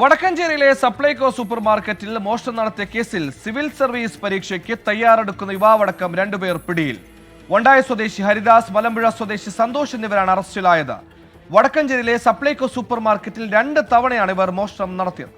വടക്കഞ്ചേരിയിലെ Supplyco super മാർക്കറ്റിൽ മോഷണം നടത്തിയ കേസിൽ സിവിൽ സർവീസ് പരീക്ഷയ്ക്ക് തയ്യാറെടുക്കുന്ന യുവാവടക്കം രണ്ടുപേർ പിടിയിൽ. വണ്ടായ സ്വദേശി ഹരിദാസ് മലമ്പുഴ സ്വദേശി സന്തോഷ് എന്നിവരാണ് അറസ്റ്റിലായത്. വടക്കഞ്ചേരിയിലെ സപ്ലൈകോ സൂപ്പർ മാർക്കറ്റിൽ രണ്ട് തവണയാണ് ഇവർ മോഷണം നടത്തിയത്.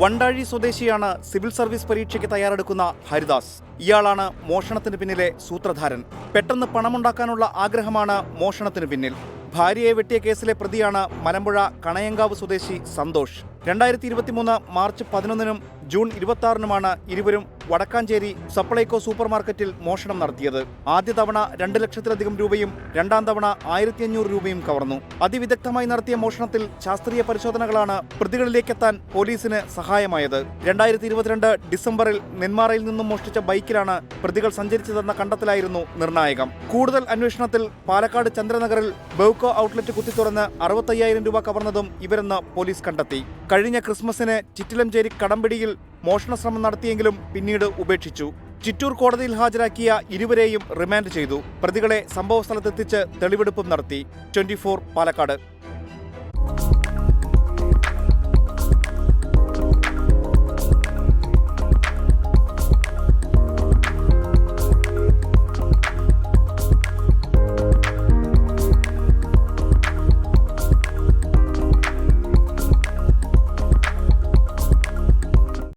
വണ്ടാഴി സ്വദേശിയാണ് സിവിൽ സർവീസ് പരീക്ഷയ്ക്ക് തയ്യാറെടുക്കുന്ന ഹരിദാസ്. ഇയാളാണ് മോഷണത്തിന് പിന്നിലെ സൂത്രധാരൻ. പെട്ടെന്ന് പണമുണ്ടാക്കാനുള്ള ആഗ്രഹമാണ് മോഷണത്തിന് പിന്നിൽ. ഭാര്യയെ വെട്ടിയ കേസിലെ പ്രതിയാണ് മലമ്പുഴ കണയങ്കാവ് സ്വദേശി സന്തോഷ്. രണ്ടായിരത്തി ഇരുപത്തിമൂന്ന് മാർച്ച് പതിനൊന്നിനും ജൂൺ ഇരുപത്തി ആറിനുമാണ് ഇരുവരും വടക്കാഞ്ചേരി സപ്ലൈകോ സൂപ്പർ മാർക്കറ്റിൽ മോഷണം നടത്തിയത്. ആദ്യ തവണ രണ്ട് ലക്ഷത്തിലധികം രൂപയും രണ്ടാം തവണ ആയിരത്തി അഞ്ഞൂറ് രൂപയും കവർന്നു. അതിവിദഗ്ധമായി നടത്തിയ മോഷണത്തിൽ ശാസ്ത്രീയ പരിശോധനകളാണ് പ്രതികളിലേക്കെത്താൻ പോലീസിന് സഹായമായത്. രണ്ടായിരത്തി ഇരുപത്തിരണ്ട് ഡിസംബറിൽ നെന്മാറയിൽ നിന്നും മോഷ്ടിച്ച ബൈക്കിലാണ് പ്രതികൾ സഞ്ചരിച്ചതെന്ന കണ്ടെത്തലായിരുന്നു നിർണായകം. കൂടുതൽ അന്വേഷണത്തിൽ പാലക്കാട് ചന്ദ്രനഗറിൽ ബൗക്കോ ഔട്ട്ലെറ്റ് കുത്തിത്തുറന്ന് അറുപത്തയ്യായിരം രൂപ കവർന്നതും ഇവരെന്ന് പോലീസ് കണ്ടെത്തി. കഴിഞ്ഞ ക്രിസ്മസിന് ചിറ്റിലഞ്ചേരി കടമ്പിടിയിൽ മോഷണ ശ്രമം നടത്തിയെങ്കിലും പിന്നീട് ഉപേക്ഷിച്ചു. ചിറ്റൂർ കോടതിയിൽ ഹാജരാക്കിയ ഇരുവരെയും റിമാൻഡ് ചെയ്തു. പ്രതികളെ സംഭവസ്ഥലത്തെത്തിച്ച് തെളിവെടുപ്പും നടത്തി. ട്വന്റി പാലക്കാട്.